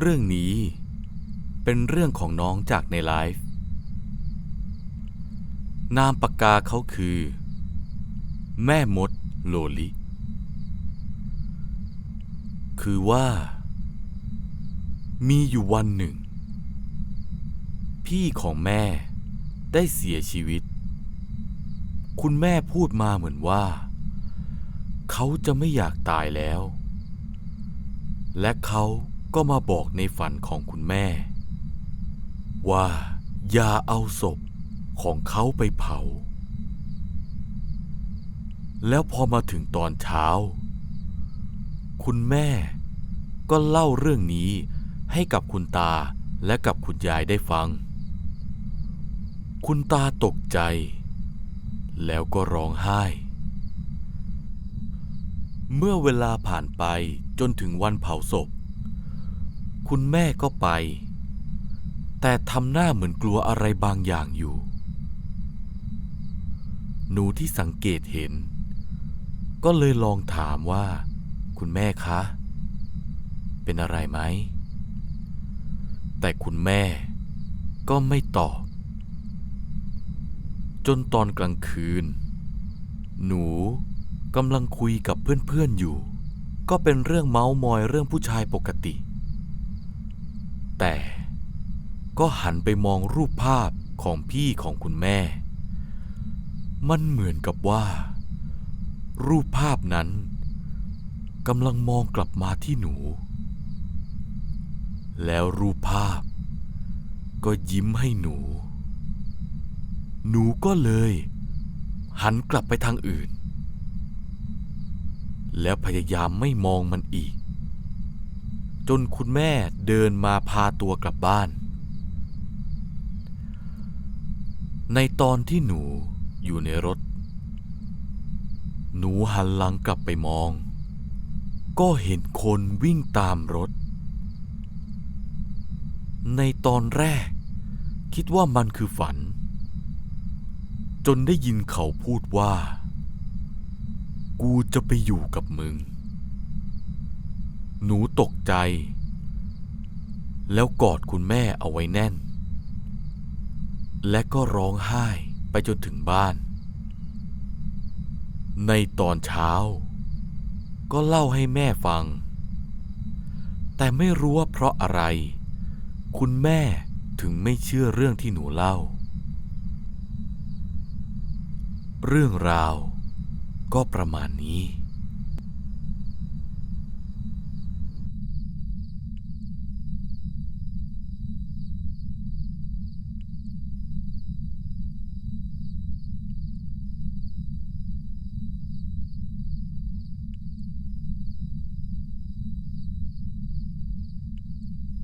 เรื่องนี้เป็นเรื่องของน้องจากในไลฟ์ นามปากกาเขาคือ แม่มดโลลิ คือว่า มีอยู่วันหนึ่ง พี่ของแม่ได้เสียชีวิต คุณแม่พูดมาเหมือนว่า เขาจะไม่อยากตายแล้ว และเขา ก็มาบอกในฝันของคุณแม่ ว่าอย่าเอาศพของเขาไปเผา แล้วพอมาถึงตอนเช้า คุณแม่ก็เล่าเรื่องนี้ให้กับคุณตาและกับคุณยายได้ฟัง คุณตาตกใจ แล้วก็ร้องไห้ เมื่อเวลาผ่านไปจนถึงวันเผาศพ คุณแม่ก็ไป แต่ทำหน้าเหมือนกลัวอะไรบางอย่างอยู่ หนูที่สังเกตเห็น ก็เลยลองถามว่า คุณแม่คะ เป็นอะไรไหม แต่คุณแม่ก็ไม่ตอบ จนตอนกลางคืน หนูกำลังคุยกับเพื่อนๆอยู่ ก็เป็นเรื่องเมาส์มอยเรื่องผู้ชายปกติ แต่ก็หันไปมองรูปภาพของพี่ของคุณแม่ มันเหมือนกับว่า รูปภาพนั้นกำลังมองกลับมาที่หนู แล้วรูปภาพก็ยิ้มให้หนู หนูก็เลย หันกลับไปทางอื่น แล้วพยายามไม่มองมันอีก จนคุณแม่เดินมาพาตัวกลับบ้าน ในตอนที่หนูอยู่ในรถ หนูหันหลังกลับไปมอง ก็เห็นคนวิ่งตามรถ ในตอนแรก คิดว่ามันคือฝัน จนได้ยินเขาพูดว่า กูจะไปอยู่กับมึง หนูตกใจ แล้วกอดคุณแม่เอาไว้แน่น และก็ร้องไห้ไปจนถึงบ้าน ในตอนเช้า ก็เล่าให้แม่ฟัง แต่ไม่รู้ว่าเพราะอะไร คุณแม่ถึงไม่เชื่อเรื่องที่หนูเล่า เรื่องราวก็ประมาณนี้